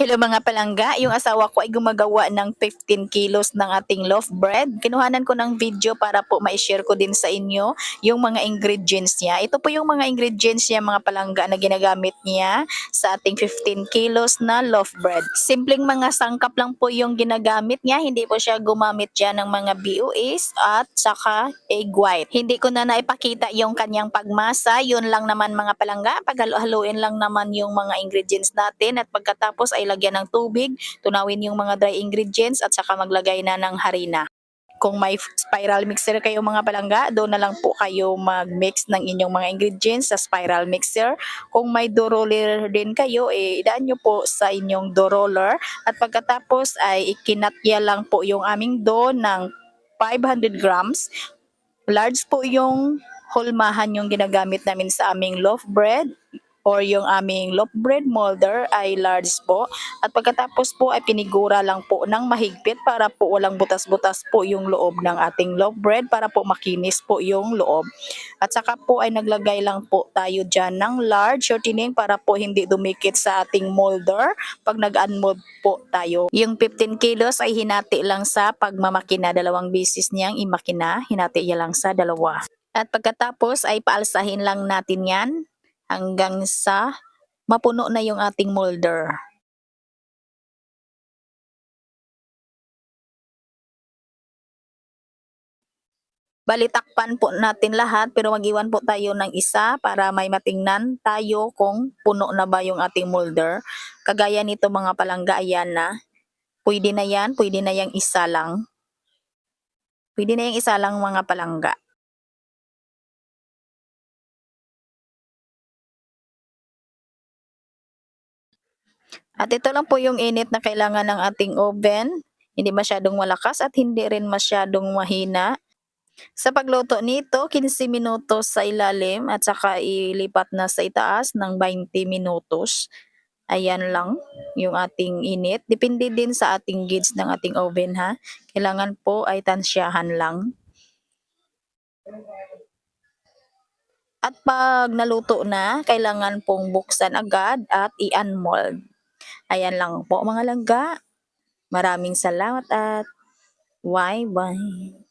Hello mga palangga, yung asawa ko ay gumagawa ng 15 kilos ng ating loaf bread. Kinuhanan ko ng video para po ma-share ko din sa inyo yung mga ingredients niya. Ito po yung mga ingredients niya mga palangga na ginagamit niya sa ating 15 kilos na loaf bread. Simpleng mga sangkap lang po yung ginagamit niya, hindi po siya gumamit dyan ng mga BOAs at saka egg white. Hindi ko na naipakita yung kanyang pagmasa, yun lang naman mga palangga, paghalo-haluin lang naman yung mga ingredients natin at pagkatapos ay lagyan ng tubig, tunawin yung mga dry ingredients at saka maglagay na ng harina. Kung may spiral mixer kayo mga palangga, doon na lang po kayo mag-mix ng inyong mga ingredients sa spiral mixer. Kung may dough roller din kayo, eh, idaan nyo po sa inyong dough roller. At pagkatapos ay ikinatya lang po yung aming dough ng 500 grams. Large po yung hulmahan yung ginagamit namin sa aming loaf bread or yung aming loaf bread molder ay large po. At pagkatapos po ay pinigura lang po ng mahigpit para po walang butas-butas po yung loob ng ating loaf bread para po makinis po yung loob. At saka po ay naglagay lang po tayo dyan ng large shortening para po hindi dumikit sa ating molder pag nag-unmold po tayo. Yung 15 kilos ay hinati lang sa pagmamakina. Dalawang bisis niyang imakina. Hinati niya lang sa dalawa. At pagkatapos ay paalsahin lang natin yan hanggang sa mapuno na yung ating molder. Balitakpan po natin lahat pero mag-iwan po tayo ng isa para may matingnan tayo kung puno na ba yung ating molder. Kagaya nito mga palangga, ayan na. Pwede na yan, pwede na yung isa lang. Pwede na yung isa lang mga palangga. At ito lang po yung init na kailangan ng ating oven. Hindi masyadong malakas at hindi rin masyadong mahina. Sa pagluto nito, 15 minutos sa ilalim at saka ilipat na sa itaas ng 20 minutos. Ayan lang yung ating init. Depende din sa ating gauge ng ating oven ha. Kailangan po ay tansyahan lang. At pag naluto na, kailangan pong buksan agad at i-unmold. Ayan lang po mga langga. Maraming salamat at bye-bye.